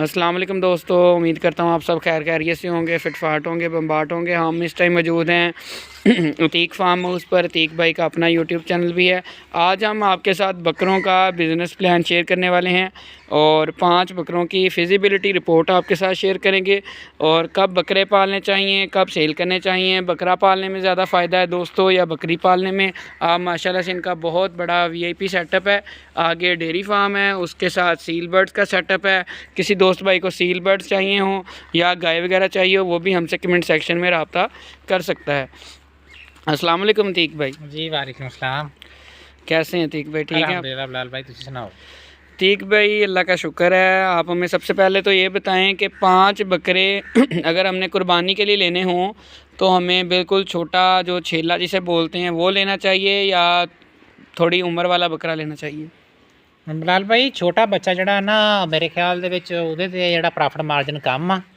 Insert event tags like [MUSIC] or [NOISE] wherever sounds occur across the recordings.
अस्सलाम वालेकुम दोस्तों उम्मीद करता हूँ आप सब खैर खैरियत से होंगे फिटफाट होंगे बम्बाट होंगे हम इस टाइम मौजूद हैं [COUGHS] عتیق فارم ہاؤس پر عتیق بھائی کا اپنا یوٹیوب چینل بھی ہے۔ آج ہم آپ کے ساتھ بکروں کا بزنس پلان شیئر کرنے والے ہیں اور پانچ بکروں کی فیزیبلٹی رپورٹ آپ کے ساتھ شیئر کریں گے۔ اور کب بکرے پالنے چاہیے، کب سیل کرنے چاہیے، بکرا پالنے میں زیادہ فائدہ ہے دوستوں یا بکری پالنے میں؟ آپ ماشاء اللہ سے ان کا بہت بڑا وی آئی پی سیٹ اپ ہے۔ آگے ڈیری فارم ہے، اس کے ساتھ سیل برڈس کا سیٹ اپ ہے۔ کسی دوست بھائی کو سیل برڈس چاہیے ہوں یا گائے وغیرہ چاہیے ہو، وہ بھی ہم سے کمنٹ سیکشن میں رابطہ کر سکتا ہے۔ अस्सलाम वालेकुम अतीक भाई जी वालेकुम अस्सलाम कैसे हैं अतीक भाई ठीक है आप? अल्हम्दुलिल्लाह बिलाल भाई ਤੁਸੀਂ ਸੁਣਾਓ ठीक भाई अल्लाह का शुक्र है आप हमें सबसे पहले तो ये बताएं कि पांच बकरे अगर हमने कुर्बानी के लिए लेने हों तो हमें बिल्कुल छोटा जो छेला जिसे बोलते हैं वो लेना चाहिए या थोड़ी उम्र वाला बकरा लेना चाहिए ਬਿਲਾਲ ਭਾਈ ਛੋਟਾ ਬੱਚਾ ਜਿਹੜਾ ਨਾ ਮੇਰੇ ਖਿਆਲ ਦੇ ਵਿੱਚ ਉਹਦੇ ਤੇ ਜਿਹੜਾ ਪ੍ਰੋਫਿਟ ਮਾਰਜਨ ਕਮ ਆ ਤੇ ਅੱਛਾ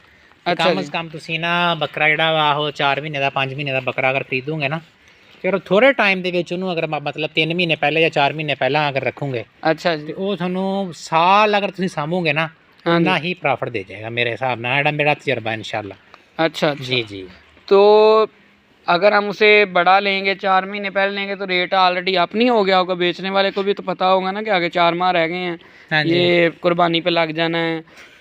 ਕਮ ਜੀ। ਸ ਕਮ ਤੁਸੀਂ ਨਾ ਬੱਕਰਾ ਜਿਹੜਾ ਵਾ ਉਹ 4 ਮਹੀਨੇ ਦਾ 5 ਮਹੀਨੇ ਦਾ ਬੱਕਰਾ ਅਗਰ ਖਰੀਦੋਗੇ ਨਾ ਫਿਰ ਥੋੜੇ ਟਾਈਮ ਦੇ ਵਿੱਚ ਉਹਨੂੰ ਅਗਰ ਮ- ਮਤਲਬ 3 ਮਹੀਨੇ ਪਹਿਲੇ ਜਾਂ 4 ਮਹੀਨੇ ਪਹਿਲਾਂ ਅਗਰ ਰੱਖੋਗੇ अच्छा ਤੇ जी ਉਹ ਤੁਹਾਨੂੰ ਸਾਲ ਅਗਰ ਤੁਸੀਂ ਸਾਂਭੋਗੇ ਨਾ हाँ ਨਾ जी ਹੀ ਪ੍ਰੋਫਿਟ ਦੇ ਜਾਏਗਾ ਮੇਰੇ ਹਿਸਾਬ ਨਾਲ ਜਿਹੜਾ ਮੇਰਾ ਤਜਰਬਾ ਇਨਸ਼ਾਅੱਲਾ अच्छा अच्छा ਜੀ ਜੀ तो अगर हम उसे बड़ा लेंगे चार महीने पहले लेंगे तो रेट ऑलरेडी अप नहीं हो गया होगा बेचने वाले को भी तो पता होगा ना कि आगे चार माह रह गए हैं हाँ जी। ये कुर्बानी पे लग जाना है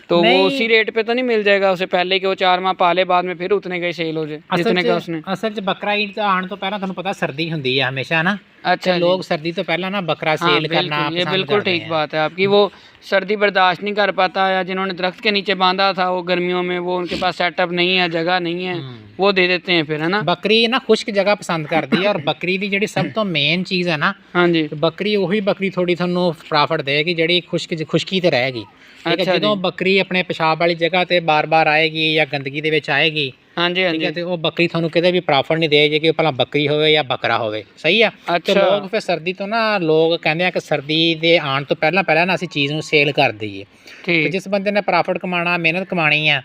तो वो नहीं। उसी रेट पे तो नहीं मिल जाएगा उसे पहले कि वो चार माह पाले बाद में फिर उतने का ही सेल हो जाए ਅਸਲ जितने का 'ਚ उसने ਅਸਲ 'ਚ ਬੱਕਰਾ ਈਦ ਆਉਣ ਤੋਂ ਪਹਿਲਾਂ ਤੁਹਾਨੂੰ ਪਤਾ ਸਰਦੀ ਹੁੰਦੀ ਹੈ ਹਮੇਸ਼ਾ ਨਾ अच्छा ਤੇ जी। ਲੋਕ ਸਰਦੀ ਤੋਂ ਪਹਿਲਾਂ ਨਾ ਬੱਕਰਾ हाँ ਸੇਲ ਕਰਨਾ बिल्कुल ये पसंद बिल्कुल करते ठीक हैं। बात है आपकी वो सर्दी बर्दाश्त नहीं कर पाता या जिन्होंने दरख्त के नीचे बांधा था वो गर्मियों में वो उनके पास सेटअप नहीं है जगह नहीं है हम्म। वो दे देते हैं फिर है ना ਬੱਕਰੀ ਨਾ ਖੁਸ਼ਕ ਜਗ੍ਹਾ ਪਸੰਦ ਕਰਦੀ ਹੈ ਔਰ ਬੱਕਰੀ ਦੀ ਜਿਹੜੀ ਸਭ ਤੋਂ ਮੇਨ ਚੀਜ਼ ਹੈ ਨਾ हाँ जी ਤੇ ਬੱਕਰੀ ਉਹੀ ਬੱਕਰੀ ਥੋੜੀ ਤੁਹਾਨੂੰ ਪ੍ਰੋਫਿਟ ਦੇਗੀ ਜਿਹੜੀ ਖੁਸ਼ਕ ਖੁਸ਼ਕੀ ਤੇ ਰਹੇਗੀ ਠੀਕ ਜਦੋਂ ਬੱਕਰੀ ਆਪਣੇ ਪਿਸ਼ਾਬ ਵਾਲੀ ਜਗ੍ਹਾ ਤੇ ਬਾਰ-ਬਾਰ ਆਏਗੀ ਜਾਂ ਗੰਦਗੀ ਦੇ ਵਿੱਚ ਆਏਗੀ ਹਾਂਜੀ ਹਾਂਜੀ ਠੀਕ ਹੈ ਤੇ ਉਹ ਬੱਕਰੀ ਤੁਹਾਨੂੰ ਕਿਤੇ ਵੀ ਪ੍ਰਾਫਿਟ ਨਹੀਂ ਦੇਏਗੀ ਕਿ ਭਲਾ ਬੱਕਰੀ ਹੋਵੇ ਜਾਂ ਬੱਕਰਾ ਹੋਵੇ। ਸਹੀ ਆ? ਤੇ ਲੋਕ ਫਿਰ ਸਰਦੀ ਤੋਂ ਨਾ ਲੋਕ ਕਹਿੰਦੇ ਆ ਕਿ ਸਰਦੀ ਦੇ ਆਉਣ ਤੋਂ ਪਹਿਲਾਂ ਪਹਿਲਾਂ ਨਾ ਅਸੀਂ ਚੀਜ਼ ਨੂੰ ਸੇਲ ਕਰ ਦਈਏ। ਤੇ ਜਿਸ ਬੰਦੇ ਨੇ ਪ੍ਰਾਫਿਟ ਕਮਾਣਾ ਮਿਹਨਤ ਕਮਾਣੀ ਆ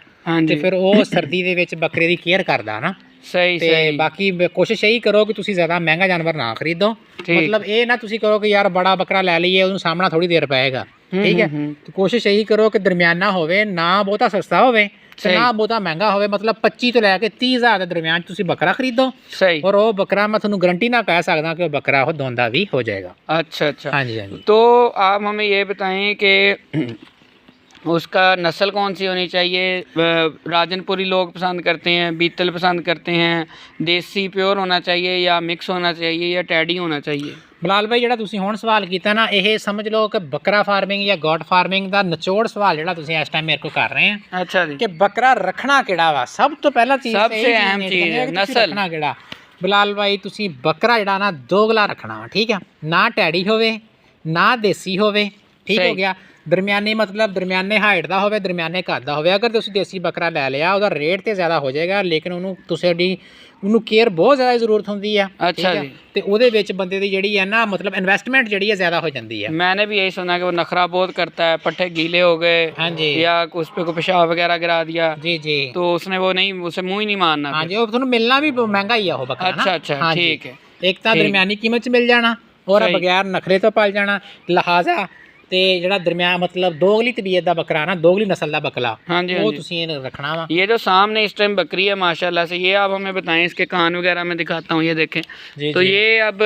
ਤੇ ਫਿਰ ਉਹ ਸਰਦੀ ਦੇ ਵਿੱਚ ਬੱਕਰੇ ਦੀ ਕੇਅਰ ਕਰਦਾ ਨਾ ਸਹੀ ਸਹੀ। ਬਾਕੀ ਕੋਸ਼ਿਸ਼ ਇਹੀ ਕਰੋ ਕਿ ਤੁਸੀਂ ਜ਼ਿਆਦਾ ਮਹਿੰਗਾ ਜਾਨਵਰ ਨਾ ਖਰੀਦੋ। ਮਤਲਬ ਇਹ ਨਾ ਤੁਸੀਂ ਕਰੋ ਕਿ ਯਾਰ ਬੜਾ ਬੱਕਰਾ ਲੈ ਲਈਏ ਉਹਨੂੰ ਸਾਹਮਣਾ ਥੋੜੀ ਦੇਰ ਪਏਗਾ। ਠੀਕ ਹੈ ਹੂੰ, ਹੂੰ। ਤੇ ਕੋਸ਼ਿਸ਼ ਇਹੀ ਕਰੋ ਕਿ ਦਰਮਿਆਨਾ ਹੋਵੇ ਨਾ ਬਹੁਤਾ ਸਸਤਾ ਹੋਵੇ ਤੇ ਸਹੀ। ਨਾ ਬਹੁਤਾ ਮਹਿੰਗਾ ਹੋਵੇ ਮਤਲਬ 25 ਤੋਂ ਲੈ ਕੇ 30 ਹਜ਼ਾਰ ਦੇ ਦਰਮਿਆਨ 'ਚ ਤੁਸੀਂ ਬੱਕਰਾ ਖਰੀਦੋ सही ਔਰ ਉਹ ਬੱਕਰਾ ਮੈਂ ਤੁਹਾਨੂੰ ਗਰੰਟੀ ਨਾਲ ਕਹਿ ਸਕਦਾ ਕਿ ਉਹ ਬੱਕਰਾ ਉਹ ਦੋਂਦਾ ਵੀ ਹੋ ਜਾਏਗਾ अच्छा अच्छा ਹਾਂਜੀ ਹਾਂਜੀ तो आप हमें ये बताएं कि उसका नस्ल कौन सी होनी चाहिए व- राजनपुरी लोग पसंद करते हैं बीतल पसंद करते हैं देसी प्योर होना चाहिए या मिक्स होना चाहिए या टैडी होना चाहिए ਬਲਾਲ ਭਾਈ ਜਿਹੜਾ ਤੁਸੀਂ ਹੁਣ ਸਵਾਲ ਕੀਤਾ ਨਾ ਇਹ ਸਮਝ ਲਓ ਕਿ ਬੱਕਰਾ ਫਾਰਮਿੰਗ ਜਾਂ ਗੋਟ ਫਾਰਮਿੰਗ ਦਾ ਨਿਚੋੜ ਸਵਾਲ ਜਿਹੜਾ ਤੁਸੀਂ ਇਸ ਟਾਈਮ ਮੇਰੇ ਕੋਲ ਕਰ ਰਹੇ ਆ अच्छा जी ਕਿ ਬੱਕਰਾ ਰੱਖਣਾ ਕਿਹੜਾ ਵਾ ਸਭ ਤੋਂ ਪਹਿਲਾਂ ਚੀਜ਼ ਸਭ ਤਾਂ ਇਹ ਸੇ ਚੀਜ਼ ਅਹਿਮ note ਚੀਜ਼ ਕਰਨੀ ਹੈ ਕਿ ਤੁਸੀਂ ਨਸਲ। ਰੱਖਣਾ ਕਿਹੜਾ ਬਲਾਲ ਭਾਈ ਤੁਸੀਂ ਬੱਕਰਾ ਜਿਹੜਾ ਨਾ ਦੋਗਲਾ ਰੱਖਣਾ ਵਾ ਠੀਕ ਆ ਨਾ ਟੈਡੀ ਹੋਵੇ ਨਾ ਦੇਸੀ ਹੋਵੇ ਠੀਕ ਹੋ ਸਹੀ। ਗਿਆ ਦਰਮਿਆਨੇ ਮਤਲਬ ਦਰਮਿਆਨੇ ਹਾਈਟ ਦਾ ਹੋਵੇ ਦਰਮਿਆਨੇ ਕੱਦ ਦਾ ਹੋਵੇ ਅਗਰ ਤੁਸੀਂ ਦੇਸੀ ਬੱਕਰਾ ਲੈ ਲਿਆ ਉਹਦਾ ਰੇਟ ਤੇ ਜ਼ਿਆਦਾ ਹੋ ਜਾਏਗਾ ਲੇਕਿਨ ਉਹਨੂੰ ਤੁਸੀਂ ਦੀ ਉਹਨੂੰ ਕੇਅਰ ਬਹੁਤ ਜ਼ਿਆਦਾ ਜ਼ਰੂਰਤ ਹੁੰਦੀ ਆ ਠੀਕ ਅੱਛਾ ਆ? ਜੀ। ਤੇ ਉਹਦੇ ਵਿੱਚ ਬੰਦੇ ਦੀ ਜਿਹੜੀ ਹੈ ਨਾ ਮਤਲਬ ਇਨਵੈਸਟਮੈਂਟ ਜਿਹੜੀ ਹੈ ਜ਼ਿਆਦਾ ਹੋ ਜਾਂਦੀ ਹੈ मैंने भी यही सुना कि वो नखरा बहुत करता है पट्टे गीले हो गए हाँ जी या उस पे कोई पेशाब वगैरह गिरा दिया ਜੀ ਜੀ तो उसने वो नहीं उसे मुंह ही नहीं मारना ਹਾਂਜੀ ਉਹ ਤੁਹਾਨੂੰ ਮਿਲਣਾ ਵੀ ਬ- ਮਹਿੰਗਾ ਹੀ ਆ ਉਹ ਬੱਕਰਾ ਨਾ अच्छा अच्छा ਹਾਂਜੀ। ठीक है ਇੱਕ ਤਾਂ ਠੀਕ। ਦਰਮਿਆਨੀ ਕੀਮਤ 'ਚ ਮਿਲ ਜਾਣਾ ਔਰ ਸਹੀ। ਬਗੈਰ ਨਖਰੇ ਤੋਂ ਪਲ ਜਾਣਾ ਲਿਹਾਜ਼ਾ ਤੇ ਜਿਹੜਾ ਦਰਮਿਆਨ ਮਤਲਬ ਦੋਗਲੀ ਤਬੀਅਤ ਦਾ ਬੱਕਰਾ ਨਾ ਦੋਗਲੀ ਨਸਲ ਦਾ ਬੱਕਰਾ हाँ जी हाँ ਉਹ जी ਤੁਸੀਂ ਇਹਨੂੰ ਰੱਖਣਾ ਵਾ ये जो सामने इस टाइम बकरी है माशाल्लाह से ये आप हमें बताएं इसके कान वगैरह में दिखाता हूँ ये देखें जी तो ये अब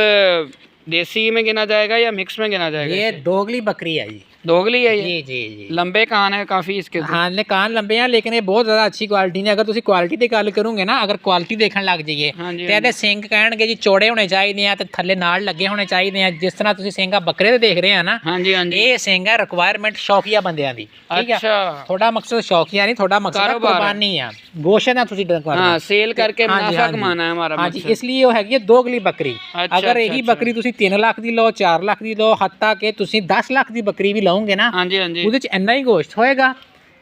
देसी में गिना जाएगा या मिक्स में गिना जाएगा ਇਹ ਦੋਗਲੀ ਬੱਕਰੀ ਹੈ ਜੀ दोगली है ये ਜੀ ਜੀ ਜੀ लंबे कान है काफी इसके तो। ਹਾਂ ਨੇ ਕਾਨ ਲੰਬੇ ਆ ਲੇਕਿਨ ਇਹ ਬਹੁਤ ਜ਼ਿਆਦਾ ਅੱਛੀ ਕੁਆਲਿਟੀ ਨੇ ਅਗਰ ਤੁਸੀਂ ਕੁਆਲਿਟੀ ਦੀ ਗੱਲ ਕਰੋਗੇ ਨਾ ਅਗਰ ਕੁਆਲਿਟੀ ਦੇਖਣ ਲੱਗ ਜਾਈਏ हाँ जी ਤੇ ਇਹਦੇ ਸਿੰਗ ਕਹਿਣਗੇ ਜੀ ਚੌੜੇ ਹੋਣੇ ਚਾਹੀਦੇ ਆ ਤੇ ਥੱਲੇ ਨਾਲ ਲੱਗੇ ਹੋਣੇ ਚਾਹੀਦੇ ਆ ਜਿਸ ਤਰ੍ਹਾਂ ਤੁਸੀਂ ਸਿੰਗਾ ਬੱਕਰੇ ਦੇ ਦੇਖ ਰਹੇ ਆ ਨਾ हाँ जी हाँ जी ਇਹ ਸਿੰਘ ਹੈ ਰਿਕੁਆਇਰਮੈਂਟ ਸ਼ੌਕੀਆ ਬੰਦਿਆਂ ਦੀ ਠੀਕ ਹੈ अच्छा ਤੁਹਾਡਾ ਮਕਸਦ ਸ਼ੌਕੀਆ ਨਹੀਂ ਤੁਹਾਡਾ ਮਕਸਦ ਹੈ ਕਾਰੋਬਾਰ ਹੈ। ਕੁਰਬਾਨੀ ਆ ਗੋਸ਼ਤ ਦਾ ਤੁਸੀਂ ਕਰਨਾ हाँ सेल करके हाँ जी, मुनाफा हाँ जी। कमाना है हमारा ਹਾਂਜੀ मकसद ਇਸ ਲਈ ਉਹ ਹੈਗੀ ਹੈ ਦੋਗਲੀ ਬੱਕਰੀ ਅੱਛਾ, ਅਗਰ ਇਹੀ ਅੱਛਾ, ਬੱਕਰੀ ਤੁਸੀਂ 3 ਲੱਖ ਦੀ ਲਓ 4 ਲੱਖ ਦੀ ਲਓ ਹੱਤਾ ਕਿ ਤੁਸੀਂ 10 ਲੱਖ ਦੀ ਬੱਕਰੀ ਵੀ ਲਓਗੇ ਨਾ ਹਾਂਜੀ ਹਾਂਜੀ। ਉਹਦੇ ਚ ਇੰਨਾ ਹੀ ਗੋਸ਼ਟ ਹੋਏਗਾ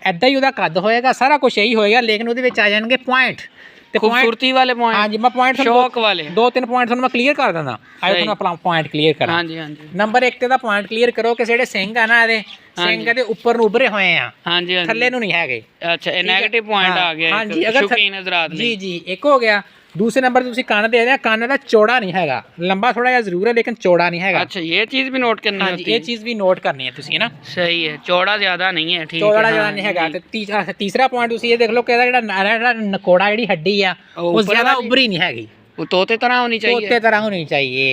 ਐਦਾਂ ਹੀ ਉਹਦਾ ਕੱਦ ਹੋਏਗਾ ਸਾਰਾ ਕੁਝ ਇਹੀ ਹੋਏਗਾ ਲੇਕਿਨ ਉਹਦੇ ਵਿੱਚ ਆ ਜਾਣਗੇ ਪੁਆਇੰਟ ਤੇ ਖੂਬਸੂਰਤੀ ਵਾਲੇ ਪੁਆਇੰਟ ਹਾਂਜੀ ਮੈਂ ਪੁਆਇੰਟ ਸ਼ੌਕ ਵਾਲੇ। ਦੋ ਤਿੰਨ ਪੁਆਇੰਟ ਤੁਹਾਨੂੰ ਮੈਂ ਕਲੀਅਰ ਕਰ ਦਿੰਦਾ। ਆਇਓ ਤੁਹਾਨੂੰ ਆਪਣਾ ਪੁਆਇੰਟ ਕਲੀਅਰ ਕਰਾਂ। ਹਾਂਜੀ ਹਾਂਜੀ। ਨੰਬਰ 1 ਤੇ ਦਾ ਪੁਆਇੰਟ ਕਲੀਅਰ ਕਰੋ ਕਿ ਜਿਹੜੇ ਸਿੰਘ ਆ ਨਾ ਇਹਦੇ ਸਿੰਘ ਦੇ ਉੱਪਰ ਨੂੰ ਉਭਰੇ ਹੋਏ ਆ। ਹਾਂਜੀ ਹਾਂਜੀ। ਥੱਲੇ ਨੂੰ ਨਹੀਂ ਹੈਗੇ। ਅੱਛਾ ਇਹ 네ਗੇਟਿਵ ਪੁਆਇੰਟ ਆ ਗਿਆ ਹਾਂਜੀ ਅਗਰ ਸ਼ੁਕੀਨ ਹਜ਼ਰਤ ਜੀ ਜੀ ਇੱਕ ਹੋ ਗਿਆ। ਦੂਸਰੇ ਨੰਬਰ ਤੇ ਤੁਸੀਂ ਕੰਨ ਦੇ ਰਹੇ ਆ ਕੰਨ ਦਾ ਚੌੜਾ ਨਹੀਂ ਹੈਗਾ ਲੰਬਾ ਥੋੜਾ ਜਿਹਾ ਜ਼ਰੂਰ ਹੈ ਲੇਕਿਨ ਚੌੜਾ ਨਹੀਂ ਹੈਗਾ अच्छा ये चीज़ भी नोट करनी ਹਾਂਜੀ होती ਇਹ है ਚੀਜ਼ ਵੀ ਨੋਟ ਕਰਨੀ ਹੈ ਤੁਸੀਂ ਨਾ सही है चौड़ा ज़्यादा नहीं है ठीक ਚੌੜਾ है ਜਿਹੜਾ हाँ, ਨਹੀਂ ਹੈਗਾ जी। ਤੇ ਤੀਸਰਾ ਤੀਸਰਾ ਪੁਆਇੰਟ ਤੁਸੀਂ ਇਹ ਦੇਖ ਲਓ ਕਿ ਇਹਦਾ ਜਿਹੜਾ ਨਾਰਾ ਜਿਹੜਾ ਨਕੋੜਾ ਜਿਹੜੀ ਹੱਡੀ ਆ ਉਹ ਉਹ ਉੱਪਰ ਜ਼ਿਆਦਾ ਵਾਲੀ? ਉੱਭਰੀ ਨਹੀਂ ਹੈਗੀ वो तोते तरह होनी चाहिए ਤੋਤੇ ਤਰ੍ਹਾਂ ਹੋਣੀ ਚਾਹੀਏ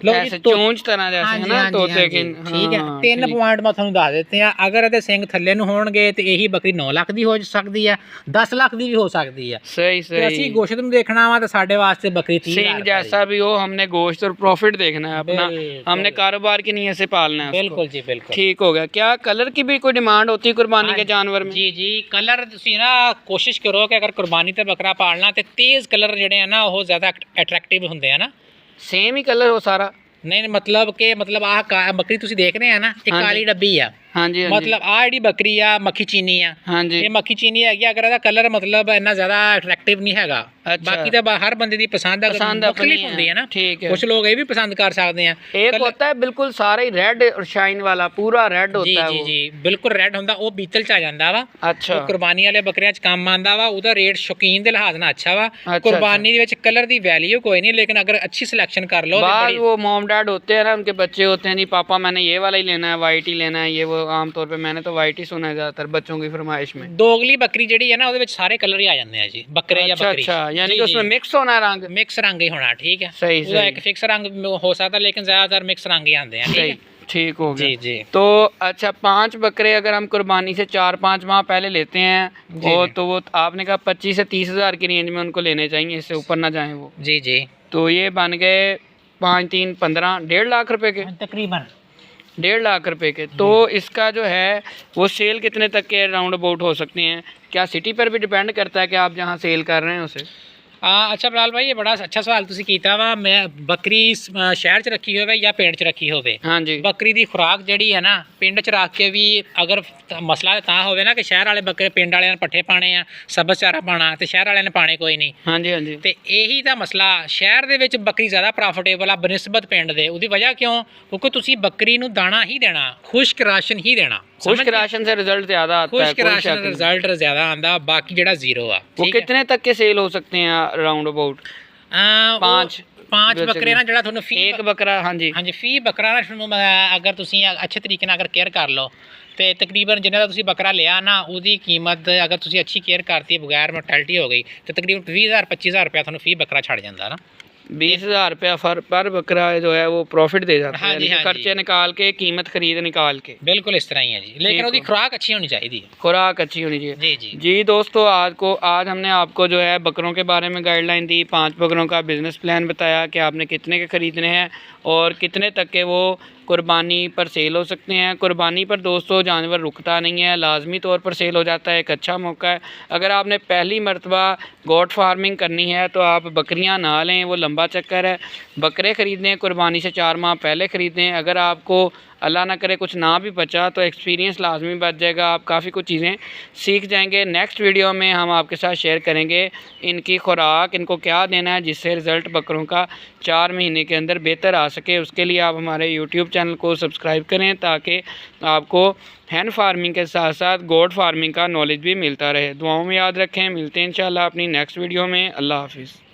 ਲੋ ऐसे चोंच तरह जैसे है ना तोते की ਠੀਕ ਹੈ हाँ, ਤਿੰਨ ठीक। ਪੁਆਇੰਟ ਮੈਂ ਤੁਹਾਨੂੰ ਦੱਸ ਦਿੱਤੇ ਆ ਅਗਰ ਇਹਦੇ ਸਿੰਘ ਥੱਲੇ ਨੂੰ ਹੋਣਗੇ ਤੇ ਇਹੀ ਬੱਕਰੀ 9 ਲੱਖ ਦੀ ਹੋ ਸਕਦੀ ਹੈ 10 ਲੱਖ ਦੀ ਵੀ ਹੋ ਸਕਦੀ ਹੈ सही ਤੇ ਅਸੀਂ सही ਗੋਸ਼ਤ ਨੂੰ ਦੇਖਣਾ ਵਾ ਤਾਂ ਸਾਡੇ ਵਾਸਤੇ ਬੱਕਰੀ 30 सिंह जैसा भी हो हमने गोश्त और प्रॉफिट देखना है अपना बिल्कुल। हमने कारोबार की नीयत से पालना है उसको। ਬਿਲਕੁਲ ਜੀ ਬਿਲਕੁਲ ठीक हो गया क्या कलर की भी कोई डिमांड होती है कुर्बानी के जानवर में ਜੀ ਜੀ ਕਲਰ ਤੁਸੀਂ ਨਾ ਕੋਸ਼ਿਸ਼ ਕਰੋ ਕਿ ਅਗਰ ਕੁਰਬਾਨੀ ਤੇ ਬੱਕਰਾ ਪਾਲਣਾ ਤੇ ਤੇਜ਼ ਕਲਰ ਜਿਹੜੇ ਆ ਨਾ ਉਹ ਜ਼ਿਆਦਾ ਅਟਰੈਕਟਿਵ ਹੁੰਦੇ ਆ ਨਾ ਸੇਮ ਹੀ ਕਲਰ ਉਹ ਸਾਰਾ। ਨਹੀਂ ਮਤਲਬ ਕਿ ਮਤਲਬ ਆਹ ਕਾ- ਬੱਕਰੀ ਤੁਸੀਂ ਦੇਖ ਰਹੇ ਆ ਨਾ ਇਹ ਕਾਲੀ ਡੱਬੀ ਆ। हाँ जी हाँ जी ਮਤਲਬ ਆਹ ਜਿਹੜੀ ਬੱਕਰੀ ਆ ਮੱਖੀ ਚੀਨੀ ਆ हाँ जी ਇਹ ਮੱਖੀ ਚੀਨੀ ਹੈਗੀ ਆ, ਅਗਰ ਇਹਦਾ ਕਲਰ ਮਤਲਬ ਇੰਨਾ ਜ਼ਿਆਦਾ ਅਟਰੈਕਟਿਵ ਨਹੀਂ ਹੈਗਾ ਅੱਛਾ। ਬਾਕੀ ਤਾਂ ਬਾ- ਹਰ ਬੰਦੇ ਦੀ ਪਸੰਦ ਆ पसंद ਮੁਖਤਲਿਫ अपनी ਹੁੰਦੀ ਹੈ ਨਾ ठीक है ਕੁਝ ਲੋਕ ਇਹ ਵੀ ਪਸੰਦ ਕਰ ਸਕਦੇ ਆ एक कलर- होता है बिल्कुल सारा ही रेड और शाइन वाला पूरा रेड ਜੀ होता है ਜੀ वो ਜੀ ਬਿਲਕੁਲ ਰੈੱਡ ਹੁੰਦਾ ਉਹ ਬੀਤਲ ਚ ਆ ਜਾਂਦਾ ਵਾ अच्छा ਉਹ ਕੁਰਬਾਨੀ ਵਾਲੇ ਬੱਕਰਿਆਂ ਚ ਕੰਮ ਆਂਦਾ ਵਾ ਉਹਦਾ ਰੇਟ ਸ਼ੌਕੀਨ ਦੇ ਲਿਹਾਜ਼ ਨਾਲ ਅੱਛਾ ਵਾ ਅੱਛਾ। ਕੁਰਬਾਨੀ ਦੇ ਵਿੱਚ ਕਲਰ ਦੀ ਵੈਲਿਊ ਕੋਈ ਨਹੀਂ ਲੇਕਿਨ ਅਗਰ ਅੱਛੀ ਸਿਲੈਕਸ਼ਨ ਕਰ ਲਓ ਤੇ बाद ਬੜੀ वो मॉम डैड होते हैं ना उनके बच्चे होते हैं जी पापा मैंने ये वाला ही लेना है वाइट ही लेना है ये वो आमतौर पे मैंने तो वाइट ही सुना है ज़्यादातर बच्चों की फरमाइश में ਦੋਗਲੀ ਬੱਕਰੀ ਜਿਹੜੀ ਹੈ ਨਾ ਉਹਦੇ ਵਿੱਚ ਸਾਰੇ ਕਲਰ ਹੀ ਆ ਜਾਂਦੇ ਆ ਜੀ ਬੱਕਰੇ ਜਾਂ अच्छा ਬੱਕਰੀ अच्छा यानी कि उसमें मिक्स होना है रंग ਮਿਕਸ ਰੰਗ ਹੀ ਹੋਣਾ ਠੀਕ ਹੈ सही ਉਹਦਾ सही ਇੱਕ ਫਿਕਸ ਰੰਗ ਹੋ ਸਕਦਾ ਲੇਕਿਨ ਜ਼ਿਆਦਾਤਰ ਮਿਕਸ ਰੰਗ ਹੀ ਆਉਂਦੇ ਆ ਠੀਕ सही ਹੈ ठीक हो गया ਜੀ ਜੀ तो अच्छा पांच बकरे अगर हम कुर्बानी से चार पांच माह पहले लेते हैं जी, और जी। तो वो आपने कहा पच्चीस से तीस हजार की रेंज में उनको लेने चाहिए इससे ऊपर ना जाएं वो ਜੀ ਜੀ तो ये बन गए पाँच तीन पंद्रह डेढ़ लाख रुपए के ਤਕਰੀਬਨ डेढ़ लाख रुपए के तो इसका जो है वो सेल कितने तक के राउंड अबाउट हो सकते हैं क्या सिटी पर भी डिपेंड करता है कि आप जहाँ सेल कर रहे हैं उसे ਆ ਅੱਛਾ ਬਲਾਲ ਭਾਈ ਇਹ ਬੜਾ ਅੱਛਾ ਸਵਾਲ ਤੁਸੀਂ ਕੀਤਾ ਵਾ ਮੈਂ ਬੱਕਰੀ ਸ- ਅ, ਸ਼ਹਿਰ 'ਚ ਰੱਖੀ ਹੋਵੇ ਜਾਂ ਪਿੰਡ 'ਚ ਰੱਖੀ ਹੋਵੇ हाँ जी ਬੱਕਰੀ ਦੀ ਖੁਰਾਕ ਜਿਹੜੀ ਹੈ ਨਾ ਪਿੰਡ 'ਚ ਰੱਖ ਕੇ ਵੀ ਅਗਰ ਤ- ਮਸਲਾ ਤਾਂ ਹੋਵੇ ਨਾ ਕਿ ਸ਼ਹਿਰ ਵਾਲੇ ਬੱਕਰੇ ਪਿੰਡ ਵਾਲਿਆਂ ਨੇ ਪੱਠੇ ਪਾਣੇ ਆ ਸਬਜ਼ ਚਾਰਾ ਪਾਣਾ ਤੇ ਸ਼ਹਿਰ ਵਾਲਿਆਂ ਨੇ ਪਾਣੇ ਕੋਈ ਨਹੀਂ हाँ जी हाँ जी ਤੇ ਇਹੀ ਤਾਂ ਮਸਲਾ ਸ਼ਹਿਰ ਦੇ ਵਿੱਚ ਬੱਕਰੀ ਜ਼ਿਆਦਾ ਪ੍ਰੋਫਿਟੇਬਲ ਆ ਬਨਿਸਬਤ ਪਿੰਡ ਦੇ ਉਹਦੀ ਵਜ੍ਹਾ ਕਿਉਂ ਕਿਉਂਕਿ ਤੁਸੀਂ ਬੱਕਰੀ ਨੂੰ ਦਾਣਾ ਹੀ ਦੇਣਾ ਖੁਸ਼ਕ ਰਾਸ਼ਨ ਹੀ ਦੇਣਾ खुश्क राशन से रिजल्ट ज्यादा आता है ਖੁਸ਼ਕ कोई ਰਾਸ਼ਨ शक नहीं। ਰਿਜ਼ਲਟ ਜ਼ਿਆਦਾ ਆਂਦਾ ਬਾਕੀ ਜਿਹੜਾ ਜ਼ੀਰੋ ਆ वो ਠੀਕ ਹੈ कितने तक के सेल हो सकते हैं राउंड अबाउट ਆ, ਉਹ ਪੰਜ ਪੰਜ ਵਿੱਚ ਬੱਕਰੇ ਨਾ ਜਿਹੜਾ ਤੁਹਾਨੂੰ ਫੀ एक बकरा हाँ जी ਹਾਂਜੀ ਫੀ ਬੱਕਰਾ ਨਾ ਤੁਹਾਨੂੰ ਮੈਂ- ਅਗਰ ਤੁਸੀਂ ਅੱਛੇ ਤਰੀਕੇ ਨਾਲ ਅਗਰ ਕੇਅਰ ਕਰ ਲਓ ਤੇ ਤਕਰੀਬਨ ਜਿੰਨਾ ਦਾ ਤੁਸੀਂ ਬੱਕਰਾ ਲਿਆ ਨਾ ਉਹਦੀ ਕੀਮਤ ਅਗਰ ਤੁਸੀਂ ਅੱਛੀ ਕੇਅਰ ਕਰਤੀ ਬਗੈਰ ਮੋਰਟੈਲਿਟੀ ਹੋ ਗਈ ਤੇ ਤਕਰੀਬਨ 20000 25000 ਰੁਪਏ ਤੁਹਾਨੂੰ ਫੀ ਬੱਕਰਾ ਛੱਡ ਜਾਂਦਾ ਨਾ بیس ہزار روپیہ فر پر بکرا جو ہے وہ پروفٹ دے جاتا ہے ہاں جی، یعنی ہاں جی، خرچے جی۔ نکال کے قیمت خرید نکال کے۔ بالکل اس طرح ہی ہے جی۔ لیکن وہ خوراک اچھی ہونی چاہیے خوراک اچھی ہونی چاہیے۔ جی جی۔ جی دوستو آج کو آج ہم نے آپ کو جو ہے بکروں کے بارے میں گائیڈ لائن دی پانچ بکروں کا بزنس پلان بتایا کہ آپ نے کتنے کے خریدنے ہیں اور کتنے تک کے وہ قربانی پر سیل ہو سکتے ہیں۔ قربانی پر دوستو، جانور رکتا نہیں ہے۔ لازمی طور پر سیل ہو جاتا ہے۔ ایک اچھا موقع ہے۔ اگر آپ نے پہلی مرتبہ گوٹ فارمنگ کرنی ہے تو آپ بکریاں نہ لیں۔ وہ لمبا چکر ہے۔ بکرے خریدیں قربانی سے چار ماہ پہلے خریدیں اگر آپ کو اللہ نہ کرے کچھ نہ بھی بچا تو ایکسپیرینس لازمی بچ جائے گا۔ آپ کافی کچھ چیزیں سیکھ جائیں گے۔ نیکسٹ ویڈیو میں ہم آپ کے ساتھ شیئر کریں گے ان کی خوراک، ان کو کیا دینا ہے جس سے رزلٹ بکروں کا چار مہینے کے اندر بہتر آ سکے۔ اس کے لیے آپ ہمارے یوٹیوب چینل کو سبسکرائب کریں تاکہ آپ کو ہینڈ فارمنگ کے ساتھ ساتھ گوڈ فارمنگ کا نالج بھی ملتا رہے۔ دعاؤں میں یاد رکھیں۔ ملتے ہیں انشاءاللہ اپنی نیکسٹ ویڈیو میں۔ اللہ حافظ۔